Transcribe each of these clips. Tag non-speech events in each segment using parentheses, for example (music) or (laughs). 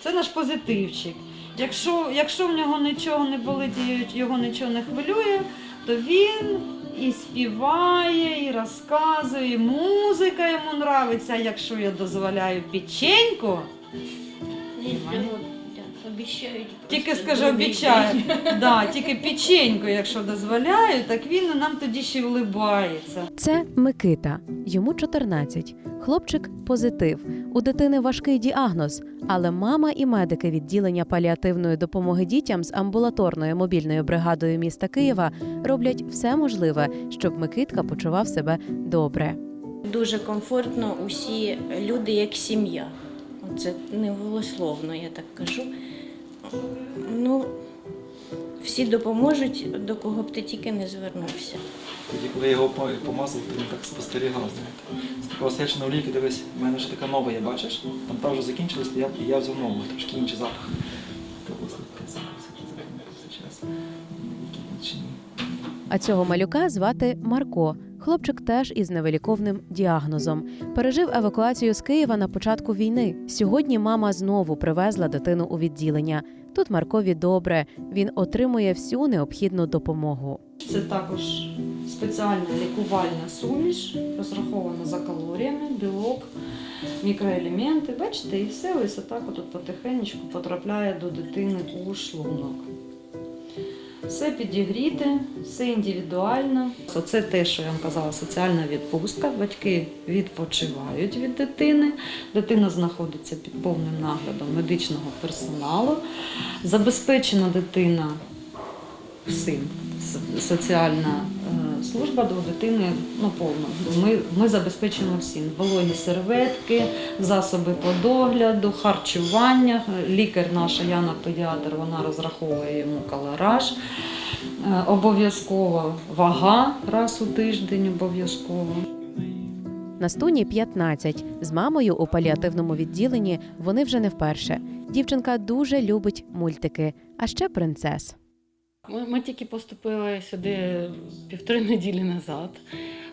Це наш позитивчик. Якщо, якщо в нього нічого не болить, його нічого не хвилює, то він і співає, і розказує, і музика йому. А якщо я дозволяю печеньку, Обіцяють. тільки скажи, обіцяю, (laughs) да, тільки печеньку, якщо дозволяю, так він нам тоді ще влибається. Це Микита, йому 14. Хлопчик позитив. У дитини важкий діагноз, але мама і медики відділення паліативної допомоги дітям з амбулаторною мобільною бригадою міста Києва роблять все можливе, щоб Микитка почував себе добре. Дуже комфортно усі люди як сім'я. Це не голословно, я так кажу. Ну, всі допоможуть, до кого б ти тільки не звернувся. Тоді, коли я його по- помазав, то він так спостерігав. Сказав, я ще на олійки дивись, в мене вже така нова є, бачиш? Там та вже закінчилась, я, і я взяв нову, трошки інший запах. А цього малюка звати Марко. Хлопчик теж із невиліковним діагнозом. Пережив евакуацію з Києва на початку війни. Сьогодні мама знову привезла дитину у відділення. Тут Маркові добре. Він отримує всю необхідну допомогу. Це також спеціальна лікувальна суміш, розрахована за калоріями, білок, мікроелементи. Бачите, і все ось отак от потихеньку потрапляє до дитини у шлунок. Все підігріте, все індивідуально. Це те, що я вам казала, соціальна відпустка. Батьки відпочивають від дитини. Дитина знаходиться під повним наглядом медичного персоналу. Забезпечена дитина всім. Соціальна е, служба до дитини ну, повно. Ми, ми забезпечуємо всім. Вологі серветки, засоби по догляду, харчування. Лікар наша Яна педіатр, вона розраховує йому калораж. Е, Обов'язково вага раз у тиждень обов'язково. Настуні 15. З мамою у паліативному відділенні вони вже не вперше. Дівчинка дуже любить мультики, а ще принцес. Ми, ми тільки поступили сюди півтори неділі назад,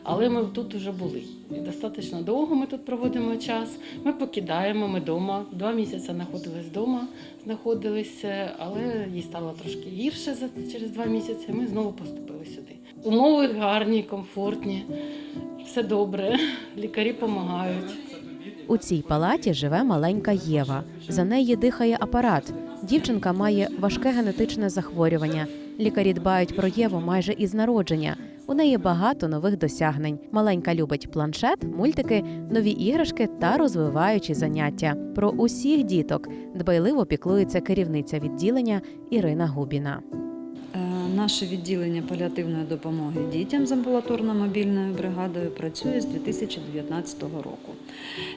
але ми тут вже були. І достатньо довго ми тут проводимо час. Ми покидаємо, ми вдома. Два місяці знаходились вдома, знаходилися, але їй стало трошки гірше за через два місяці. Ми знову поступили сюди. Умови гарні, комфортні, все добре, лікарі допомагають. У цій палаті живе маленька Єва. За неї дихає апарат. Дівчинка має важке генетичне захворювання. Лікарі дбають про Єву майже із народження. У неї багато нових досягнень. Маленька любить планшет, мультики, нові іграшки та розвиваючі заняття. Про усіх діток дбайливо піклується керівниця відділення Ірина Губіна. Наше відділення паліативної допомоги дітям з амбулаторно-мобільною бригадою працює з 2019 року.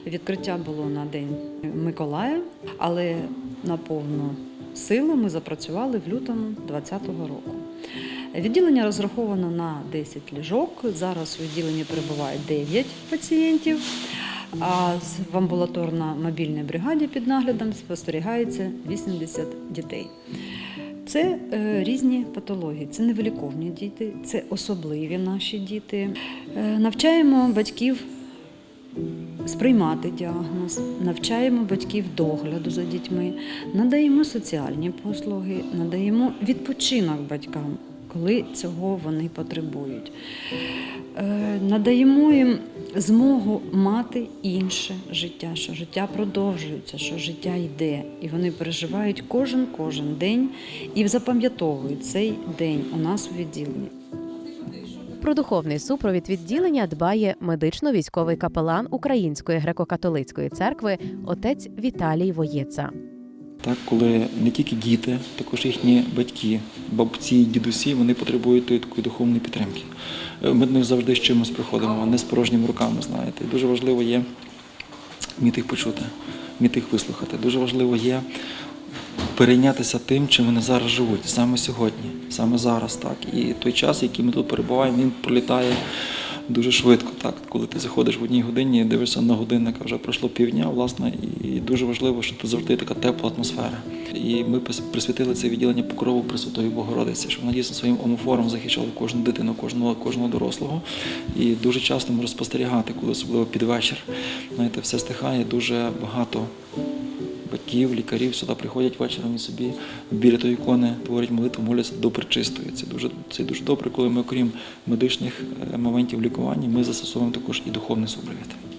Відкриття було на День Миколая, але на повну силу ми запрацювали в лютому 2020 року. Відділення розраховано на 10 ліжок. Зараз у відділенні перебуває 9 пацієнтів. А в амбулаторно-мобільній бригаді під наглядом спостерігається 80 дітей. Це е, різні патології, це невеликовні діти, це особливі наші діти. Е, навчаємо батьків сприймати діагноз, навчаємо батьків догляду за дітьми, надаємо соціальні послуги, надаємо відпочинок батькам, коли цього вони потребують. Е, надаємо їм змогу мати інше життя, що життя продовжується, що життя йде, і вони переживають кожен кожен день і запам'ятовують цей день у нас у відділенні. Про духовний супровід відділення дбає медично-військовий капелан Української греко-католицької церкви отець Віталій Воєца. Так, коли не тільки діти, також їхні батьки, бабці, дідусі, вони потребують тої такої духовної підтримки. Е, Ми до них завжди з чимось приходимо, не з порожніми руками, знаєте. Дуже важливо є вміти їх почути, вміти їх вислухати. Дуже важливо є перейнятися тим, чим вони зараз живуть, саме сьогодні, саме зараз. Так. І той час, який ми тут перебуваємо, він пролітає дуже швидко. Так, коли ти заходиш в одній годині, дивишся на годинник, вже пройшло півдня, власне, і дуже важливо, що тут завжди така тепла атмосфера. І ми присвятили це відділення покрову Пресвятої Богородиці, щоб вона дійсно своїм омофором захищала кожну дитину, кожного, кожного дорослого. І дуже часто можна спостерігати, коли особливо під вечір, знаєте, все стихає, дуже багато батьків, лікарів сюди приходять вечором і собі біля тої ікони творять молитву, моляться до причистої. Це дуже, це дуже добре, коли ми, окрім медичних е, моментів лікування, ми застосовуємо також і духовний супровід.